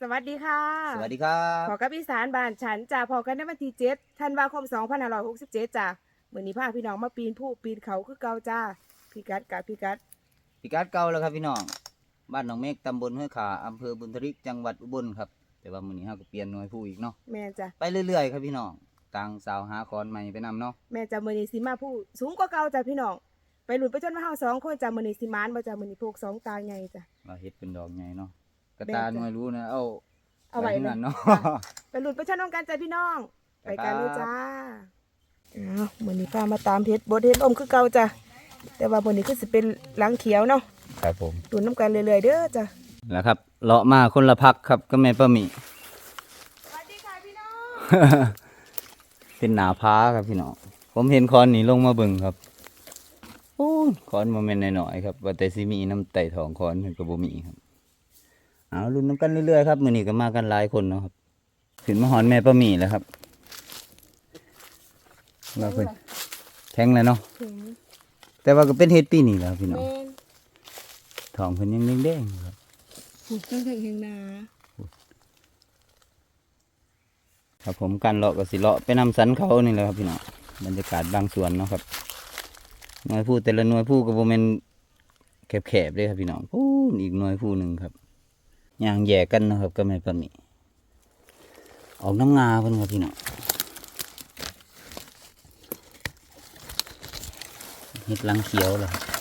สวัสดีค่ะสวัสดีครับพอกับอีสานบ้านฉันจ่าพอกันในวันที่7ธันวาคม2567จ้ามื้อนี้พาพี่น้องมาปีนผู้ปีนเขาคือเก่าจ้าพี่กัดกับพี่กัดพิกัดเก่าแล้วครับพี่น้องบ้านหนองเมฆตำบลห้วยขาอำเภอบุญทริกจังหวัดอุบลครับ แต่ว่ามื้อนี้เฮาก็เปลี่ยนหน่วยผู้อีกเนาะแม่จ้ะไปเรื่อยๆครับพี่น้องต่างสาวหาคอนใหม่ไปนำเนาะแม่จ้ะมื้อนี้สิมาผู้สูงกว่าเก่าจ้ะพี่น้องไปหลุดไปจนมาเฮาสองคนจ้ะมื้อนี้สิมานบ่จ้ะมื้อนี้พวกสองตาใหญ่จ้ะว่าเฮ็ดเป็นดอกใหญ่เนาะ กระแม่นตาจ้ะหน่วยรู้นะ เอาเอาไว้ที่เลยนั่นเนาะไปหลุดไปชนน้องกันจ้ะพี่น้อง ไปกันเลยครับจ้าอ้าวมื้อนี้พามาตามเพชรบ่เฮ็ดอมคือเก่าจ้ะแต่ว่ามื้อนี้คือสิเป็นหลังเขียวเนาะครับผมดูน้ำกันเรื่อยๆเด้อจ้ะแล้วครับเลาะมาคนละพักครับก็แม่ป้าหมีสวัสดีค่ะพี่น้องเป็นหนาพ้าครับพี่น้องผมเห็นคอนนี่ลงมาเบิ่งครับโอ้ยคอนโมเมนต์น้อยๆครับว่าแต่สิมีน้ำไต่ทองคอนเพิ่นก็บ่มีครับ เอาลุ้นน้ำกันเรื่อยๆครับมื้อนี้ก็มากันหลายคนเนาะครับขึ้นมาหอนแม่ป้าหมีแล้วครับเราเพิ่นแทงแล้วเนาะถึงแต่ว่าก็เป็นเฮ็ดปีนี้แหล้วพี่น้องแม่นทองเพิ่นยังแดงๆอยู่ครับถูกตั้งแต่เฮงนาครับผมการเลาะก็สิเลาะไปนำสันเขานี่แหละครับพี่น้องบรรยากาศบางส่วนเนาะครับหน่วยผู้แต่ละหน่วยผู้ก็บ่แม่นแคบๆเลยครับพี่น้องพูนอีกหน่วยผู้หนึ่งครับ ย่างแย่กันนะครับก็ไม่ปานนี้ออกน้ำงาเพิ่นครับพี่น้องเห็ดลังเขียวเหรอครับ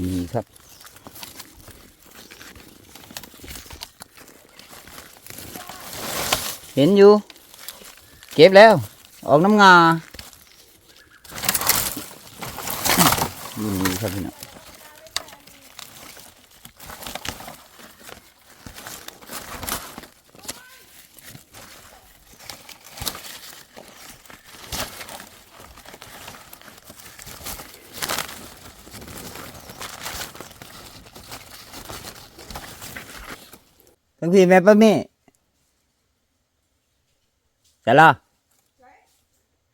นี่ครับ เห็นอยู่ เก็บแล้ว ออกน้ำงานี่ครับพี่น้องทั้งพี่แม่ป้ามี่ ใส่ละ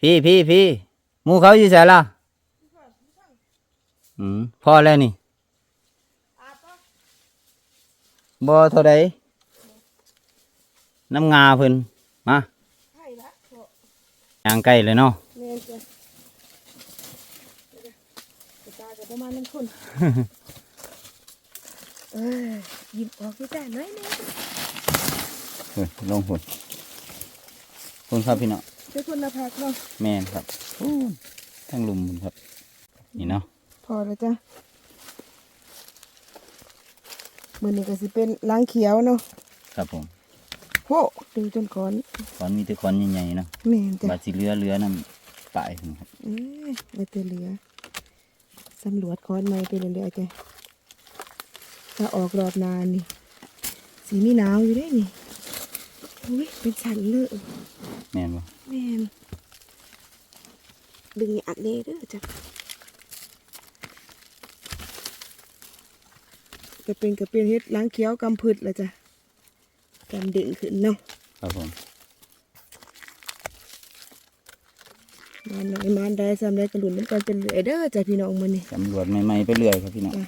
พี่พี่พี่หมูเขาอยู่ใส่ละอืมพอแล้วนี่บ่เท่าใดน้ำงาเพิ่นมาใช่ละเพราะย่างไก่เลยเนาะแม่นจ้ะกระตากับประมาณนั้นคนเออหยิบออกที่แต่น้อยนึงเฮ้ยลงหุ่น หุ่นครับพี่เนาะเจ้าคนละพักเนาะแม่นครับอู้ทั้งลุมหุ่นครับ นี่เนาะพอแล้วจ้ะมือนี้ก็สิเป็นล้างเขียวเนาะครับผมโหดูจนก่อนขอนมีแต่ขอนใหญ่ๆเนาะแม่นจ้ะบาดสิเรือเรือน้ำปลายพุ่นครับเอ้ยไม่เตเหลือสำรวจค้อนไม้ไปเรื่อยๆจ้ะถ้าออกรอบนานนี่สีมีหนาวอยู่ได้นี่ อุ้ยเป็นสันเลยแม่นบ่แม่นดึงอัดเลยเด้อจ้ะก็เป็นก็เป็นเฮ็ดล้างเคี้ยวกำพืชละจ้ะกำดึงขึ้นเนาะครับผมมานหน่อยมานได้ซ้ำได้กระหลุนน้ำกันเป็นเรื่อยเด้อจ้ะพี่น้องมื้อนี้ตำรวจใหม่ๆไปเรื่อยครับพี่น้อง จ้ะ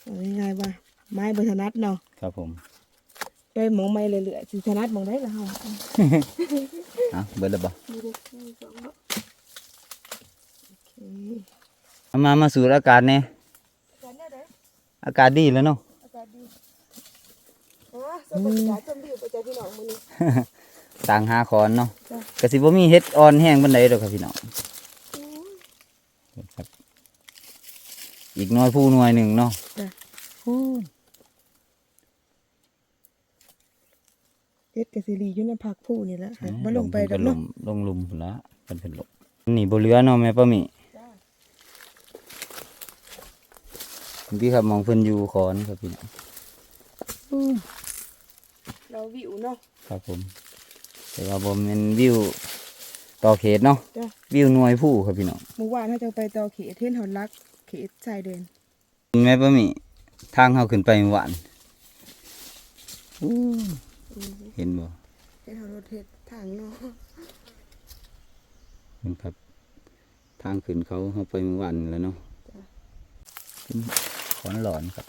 เอาง่ายๆว่า ไม้บถนัดเนาะครับผมไปหมองไม้เรื่อยๆสิถนัดหมองได้ละเฮาอะเบิดแล้วบ่มีเด็กมีสองเนาะโอเคเอามามาสูดอากาศแน่กันได้เด้ออากาศดีแล้วเนาะอากาศดีฮะสบายใจจมวิวไปจ้ะพี่น้องมื้อนี้ต่างหาคอนเนาะจ้ะกสิบ่มีเฮ็ดอ่อนแห้งปานใดดอกครับพี่น้องอู้ยครับอีกหน้อยผู้หน่วยหนึ่งเนาะ จ้ะ เฮ็ดกะสิรีอยู่ในภาคผู้นี่แหละค่ะบ่ลงไปดอกลเนาะมลงลุมพุ่นละเพิ่นเป็นลมนี่บ่เหลือเนาะแม่ป้าหมีจ้าพี่ครับมองเพิ่นอยู่คอนครับพี่น้องเราวิวเนาะครับผม แต่ว่าบ่แม่นวิวต่อเขตเนาะจ้ะวิวหน่วยผู้ครับพี่น้องเมื่อวานถ้าจะไปต่อเขตเทนหอนรักเขตชายแดนแม่ป้าหมีทางเฮาขึ้นไปเมื่อวานอู้ เห็นบ่ให้เรารถเฮ็ดทางเนาะเห็นครับ ทางขึ้นเขาเฮาไปเมื่อวานนี่แหล้วเนาะเป็นขอนหลอนครับ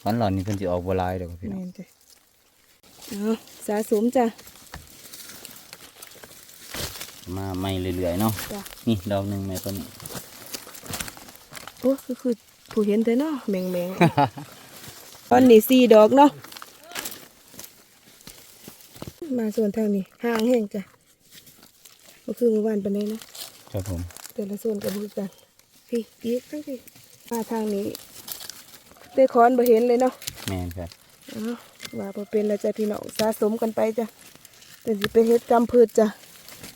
ขอนหลอนนี่เพิ่นสิออกบ่หลายดอกครับพี่น้องแม่นจ้ะเอาสะสมจ้ะมาใหม่เรื่อยๆเนาะจ้ะนี่ดอกหนึงแม่ต้นนี้โอ้ก็คือผู้เห็นแต่เนาะแมงแมงตอนนี้สี่ดอกเนาะ มาส่วนทางนี้ห่างแห้งจ้ะก็คือเมื่อวานปานนี้นะครับผมแต่ละส่วนกับมือกันพี่อีกทั้งพี่มาทางนี้เตะคอนบ่เห็นเลยเนาะแม่นครับอ้าวว่าบ่เป็นแล้วจ้ะพี่น้องสะสมกันไปจ้ะแต่สิไปเฮ็ดกำพืชจ้ะ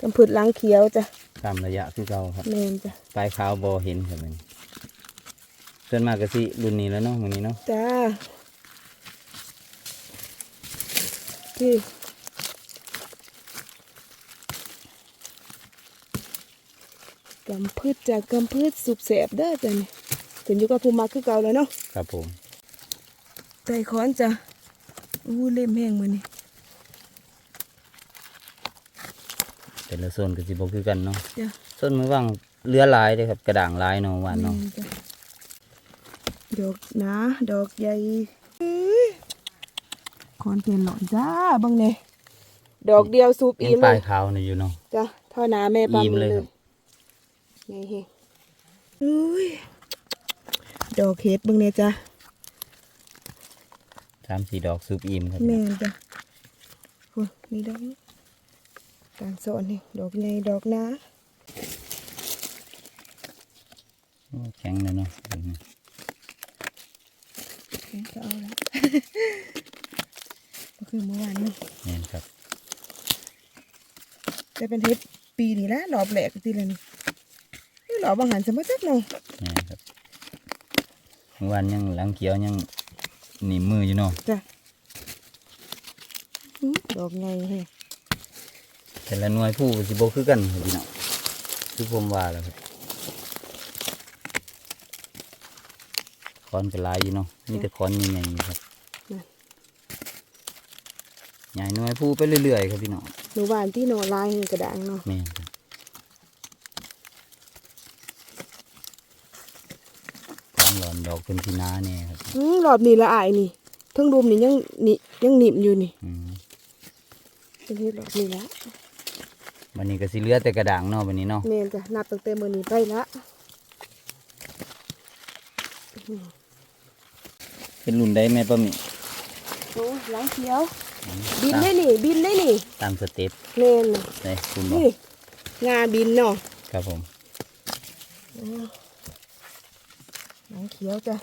กำพืชหล้างเขียวจ้ะตามระยะคือเก่าครับแม่นจ้ะปลายขาวบ่เห็นครับมันส่วนมากก็สิรุ่นนี้แล้วเนาะมื้อนี้เนาะจ้าพี่ำพืชจากกำพืชสุกแสบเด้อจ้ะนี่ขึ้นอยู่กับภูมิมักคือเก่าแล้วเนาะครับผมใจคอนจ้ะอู้เล่มแห้งมือนี่แต่ละโซนก็สิบ่คือกันเนาะจ้ะโซนมือว่างเรือหลายเด้ครับ กระด่างหลายเนาะหวานเนาะแม่จ้ะดอกหนาดอกใหญ่อื้อคอนเป็นหลอนจ้าเบังเนี่ยดอกเดียวสูบยัอิ่งมปเลลายยขาวนี่อยู่เนาะจ้ะท่อหนาแม่ปั๊มอิ่มเลยเลครัย บนี่เฮงอุ้ยดอกเห็ดเบังเนี่ยจ้ะสามสี่ดอกซูปอิ่มครับแม่นจ้ะโอ้ยนี่ดอกนี้กลางโซนนี่ดอกใหญ่ดอกหนาโอ้แข็งเลยเนาะเห็นก็เอาละก็คือเมื่อวานนี่แม่นครับจะเป็นเห็ดปีนี่แหละรอบแหลกทีละนี่ นี่รอบบางหันสมมติจักหน่อยแม่ครับวานยังหลังเขียวยังหนีมืออยู่เนาะจ้ะดอกไงเฮ้แต่ละหน่วยผู้สิบ่คือกันพี่น้องคือผมว่าแล้วครับคอนก็หลายอยู่เนาะมีแต่คอนใหญ่ๆครับใหญ่หน่วยผู้ไปเรื่อยๆครับพี่น้องหนูหวานที่หนอลายกระดังเนาะแม่นครับความหล อนดอกเป็นที่น้าเนี่ยครับอื้อรอบนี้ละอายนี่เทั้งรุมนี่ยังนี่ยังหนิบอยู่นี่อืมเป็นเห็ดรอบนี้ละวันนี้ก็สิเหลือแต่กระด่างเนาะวันนี้เนาะแม่นจ้ะนับตั้งแต่มื้อนี้ไปละเป็นรุ่นได้แม่ป้าหมีโอ้หลังเขียว บินได้นี่ บินได้นี่ตามสเต็ปแม่นน่ะได้คุณบอกนี่งาบินเนาะครับผม หลังเขียวจ้ะ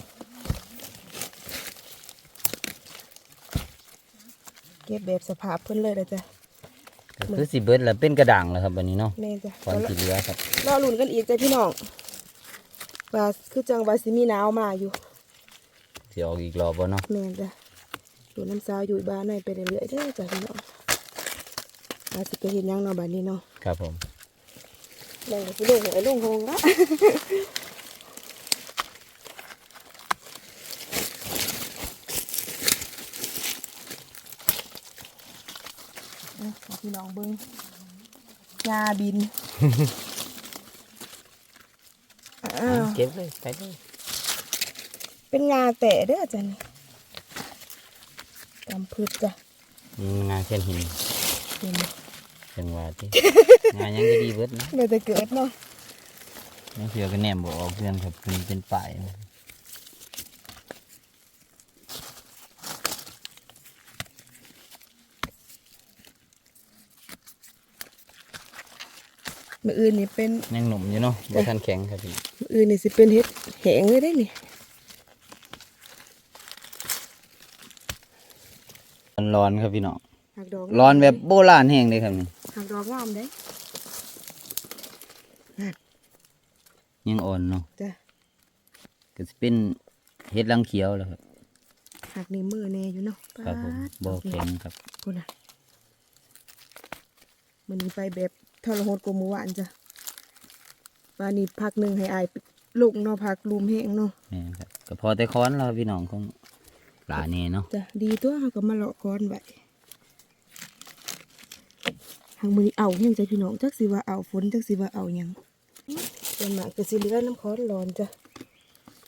เก็บแบบสภาพเพิ่นเลยละจ้ะก็คือสิเบิดแล้วเป็นกระด่างแล้วครับวันนี้เนาะแม่นจ้ะคอนสีเหลือครับรอลุ่นกันอีกจ้ะพี่น้องว่าคือจังว่าสิมีหนาวมาอยู่สิออกอีกรอบบ่เนาะแม่นจ้ะดูน้ำสาวอยู่บ้านหน่อยไปเรื่อยๆเด้อจ้ะพี่น้องว่าสิไปเห็นยังเนาะบ้านนี้เนาะครับผมแม่งก็สิลงหวยลงหงละ เอาให้ พี่น้องเบิ้งงาบินอ้าวเก็บเลยไปเลยเป็นงาแต่เด้อจ้ะนี่กำพืชจ้ะอืมงานเช่นหินเห็นไหมจังหวะที่ งานยังก็ดีเบิดนะเดี๋ยวจะเกิดเนาะ ยังเสือก็แหนมบ่ออกเพื่อนครับมันเป็นป่าย มืออื่นนี่เป็นยังหนุ่มอยู่เนาะบ่ทันแข็งครับพี่มืออื่นนี่สิเป็นเห็ดแหงเลยได้นี่มันร้อนครับพี่น้องหักดอกร้อนแบบโบราณแห้งเลยครับนี่หักดอกงามเด้ยังอ่อนเนาะจ้ะก็สิเป็นเห็ดรังเขียวแล้วครับหักในมือแน่อยู่เนาะครับผมปาบ่ดแข็งครับคุณน่ะมันนี้ไปแบบ ทรหดกว่าเมื่อวานจ้ะวานนี้พักหนึ่งให้อายลุกเนาะพักลุมแห้งเนาะแม่นครับก็พอแต่ค้อนแล้วครับพี่น้องของปลานี่เนาะจ้ะดีตัวเขาก็มาเลาะคอนไว้ทางมือนี้เอาหยังจ้ะพี่น้องจักสิว่าเอาฝนจักสิว่าเอาหยังส่วนมากก็สิเหลือน้ำคอนร้อนจ้ะ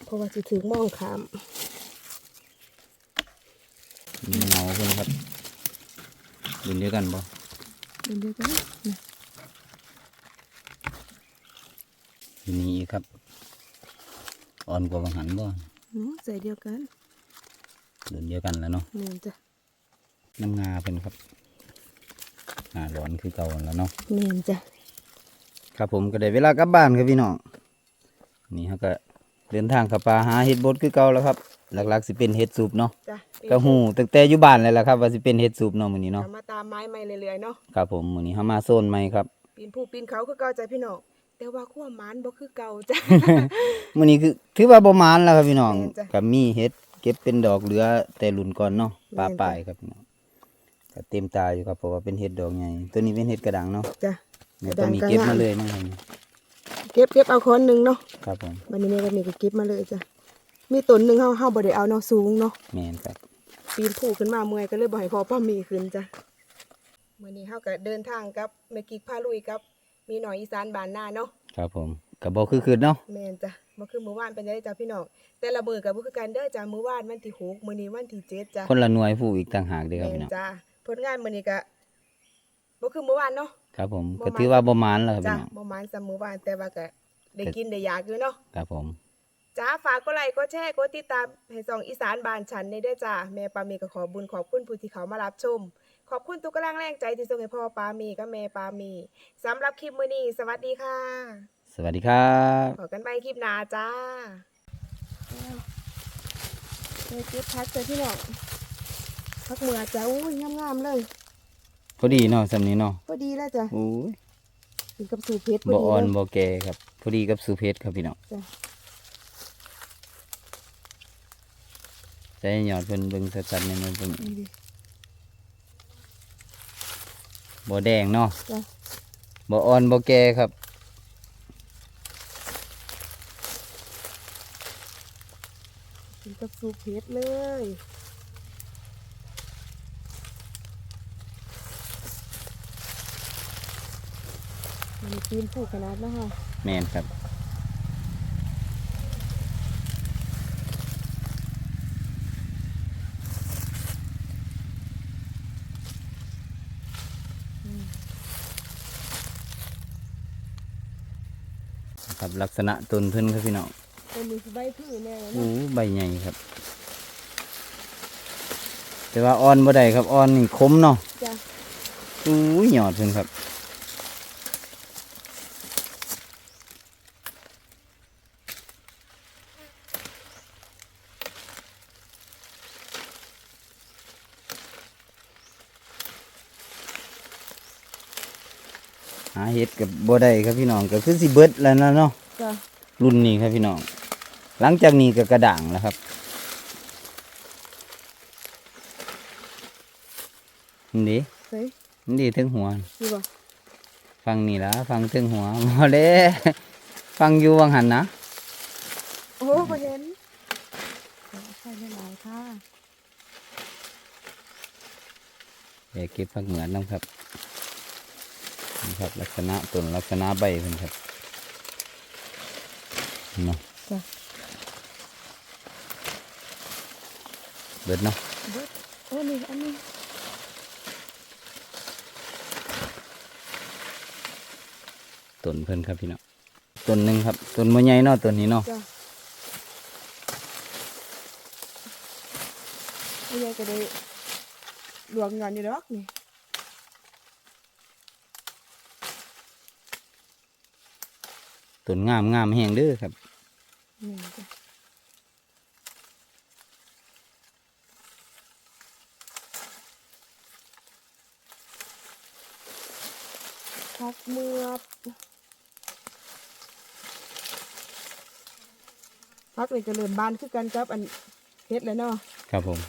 เพราะว่าสิถึงหมองขามมีเงาเพิ่นครับรุ่นเดียวกันบ่เดี๋ยวเดียวกันนะ ทีนี้อีกครับ อ่อนกว่าบางหันบ่อืมใส่เดียวกันรุ่นเดียวกันแล้วเนาะนี่จ้ะน้ำงาเพิ่นครับหาร้อนคือเก่าแล้วเนาะนี่จ้ะครับผมก็ได้เวลากลับบ้านครับพี่น้องนี่เขาก็เดินทางเขับป่าหาเห็ดบดคือเก่าแล้วครับ หลักๆสิเป็นเห็ดสูบเนาะจ้ะก็หูตั้งแต่อยู่บ้านเลยล่ะครับ ว่าสิเป็นเห็ดสูบเนาะมื้อนี้เนาะเอามาตามไม้ใหม่เรื่อยๆเนาะครับผมมื้อนี้เฮามาโซนใหม่ครับปีนผู้ปีนเขาคือเก่าจ้ะพี่น้อง แต่ว่าขั้วหมันบ่คือเก่าจ้ะ มื้อนี้คือถือว่าประมาณแล้วครับพี่น้องแม่นจ้ะ ก็มีเห็ดเก็บเป็นดอกเหลือแต่รุ่นก่อนเนาะปลาแม่นจ้ะปลายครับพี่น้องก็เต็มตาอยู่ครับเพราะว่าเป็นเห็ดดอกใหญ่ตัวนี้เป็นเห็ดกระดังเนาะจ้ะ เนี่ยกระดัต้องงมีกระเก็บงามมาเลยมั้งครับเก็บเก็บเอาคนหนึ่งเนาะครับผมวันนี้แม่ก็มีก็เก็บมาเลยจ้ะมีต้นหนึ่งเฮาเฮาบ่ได้เอาเนาะสูงเนาะแม่นครับปีนผู้ขึ้นมาเมื่อยก็เลยบ่ให้พอป้ามีขึ้นจ้ะมื้อนี้เฮาก็เดินทางกับแม่กิ๊กพาลุยกับ มีหน่อยอีสานบ้านนาเนาะครับผมก็บ่คือคืนเนาะแม่นจ้ะบ่คือมื้อวานเป็นจังไดจ้ะพี่น้องแต่ละมื้อก็บ่คือกันเด้อจ้ะมื้อวานวันที่6มื้อนี้วันที่7จ้ะคนละหน่วยผู้อีกต่างหากเด้อครับแม่พี่นน้องจ้ะผลงานมื้อนี้ก็บ่คือมื้อวานเนาะ ครับผมบ่ก็มาถือว่าประมาณแล้วครับจ้ะพี่น้องบ่มานซำมื้อวานแต่ว่าก็ได้กินได้อยากอยู่เนาะ ครับผม จ้าฝากกดไลค์กดแชร์กดติดตามให้ส่องอีสานบ้านฉันในเด้อจ้าแม่ปามีก็ขอบุญขอบคุณผู้ที่เขามารับชม ขอบคุณทุกกำลังแรงใจที่ส่งให้พ่อปามีกับแม่ปามีสำหรับคลิปมื้อนี้สวัสดีค่ะ สวัสดีครับขอกันไปคลิปหน้าจ้าเฮ้ยเก็บพักเจอพี่น้องพักเมื่อจ้าอุ้ยงามๆเลยพอดีเนาะสำนี้เนาะพอดีแล้วจ้ะโอ้ยกินกับสูตรเพชรพบ่อดีอ่อนเลยบ่แก่ครับพอดีกับสุเพชรครับพี่น้องจ้ะใส่หยอดเพิ่นเบิ่งสัดๆในมันเพิ่นนี่ดิ บ่แดงเนาะจ้ะ บ่อ่อนบ่แก่ครับ กินกับสูตรเพชรเลยมันกินผูกขนาดนะคะแม่นครับ ครับลักษณะต้นเพิ่นครับพี่น้องเป็นมีใบพืชแน่โอ้เนาะใบใหญ่ครับ แต่ว่าอ่อนบ่ได้ครับอ่อนนี่คมเนาะจ้ะอู้ยหยอดเพิ่นครับ เห็ดกับบ่ได้ครับพี่น้องก็คือสิเบิดแล้วนะเนาะจ้ะรุ่นนี้ครับพี่น้อง หลังจากนี้ก็กระด่างแล้วครับนี่ดิเฮ้ยนี่ดิถึงหัวนี่บ่ฟังนี่ละฟังถึงหัวพอเด้ฟังอยู่วังหันนะโอ้บ่เห็นใช่ได้หลายค่ะ เดี๋ยวเก็บผักเหมือนน้ำครับ นี่ครับ ลักษณะต้นลักษณะใบเพิ่นครับเนาะจ้ะเบิดเนาะเบิดโอ้นี่อันนี้ต้นเพิ่นครับพี่น้องต้นหนึ่งครับต้นมะใหญ่เนาะต้นนี้เนาะจ้ะไม่ใหญ่ก็ได้หลวงเงินอยู่ดอกนี่ ต้นงามงามแห้งเด้อครับนี่จ้ะพักเมือบพักเลยก็เริ่มบานคือกันกับ อันเพชรแล้วเนาะครับผม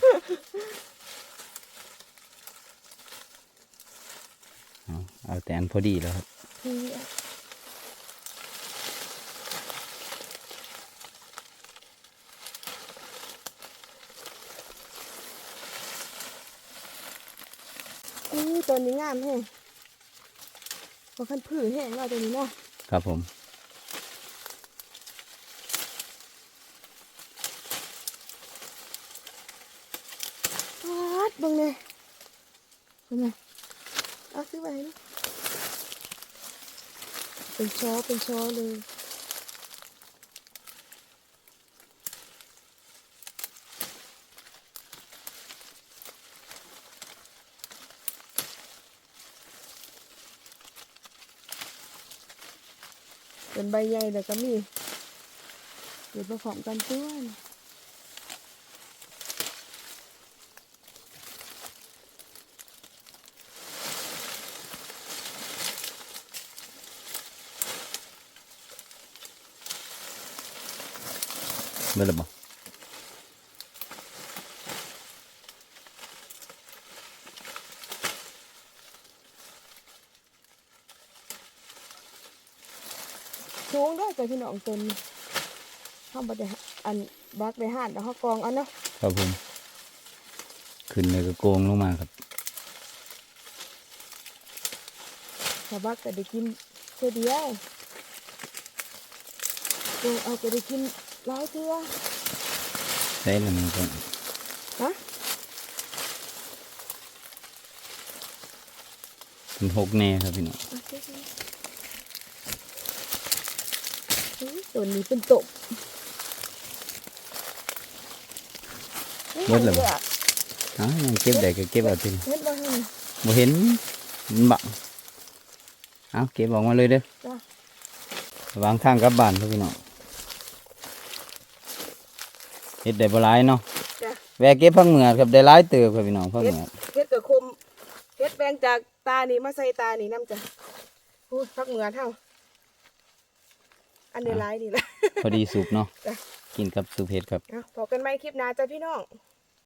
เอาเอาแต่อันพอดีแล้วครับ ตัวนี้งามแฮงพอคันผือแห้งเราตัวนี้เนาะครับผมวัดเบังเลยเห็นไหมเอาซื้อไปนะเป็นช้อเป็นช้อเลย เป็นใบใหญ่แต่ก็มีเดี๋ยวประกอบกันต้วนเบิ่งแล้วบ่ สูงด้วยกับ พี่น้องตนห้ามบัได้อันบักได้ห่านแล้วเขากองเอันเนาะครับผม ขึ้นเลยก็โกงลงมาครับถ้าบักก็ได้กินเท่อเดียวกองเอาก็ได้กินหลายเทื่อได้แล้วมันก็ฮะเป็นหกแน่ครับพี่น้อง เอาเช็ดเลยอุ๊ย ตัวนี้เป็นตบเบิดแล้วบ่อ้าวยังเก็บได้ก็เก็บเอาทีเห็นบ่เห็นบ่เห็นมันบังเอาเก็บออกมาเลยเด้อจ้ะระวางทางกลับบ้านครับพี่น้องเฮ็ดได้บ่หลายเนาะจ้ะแวะเก็บผักเหมือดครับได้หลายเติบครับพี่น้องผักเหมือดเฮ็ดกับคมเฮ็ดแบงจากตานี่มาใส่ตานี่น้ำจ้ะพูดพักเหมือนเท่า อันเดียวร้ายดีละพอดีสุกเนาะ จ้ะ กินกับสุปเห็ดครับ เอาพอกันไหมคลิปหน้าจ้ะพี่น้อง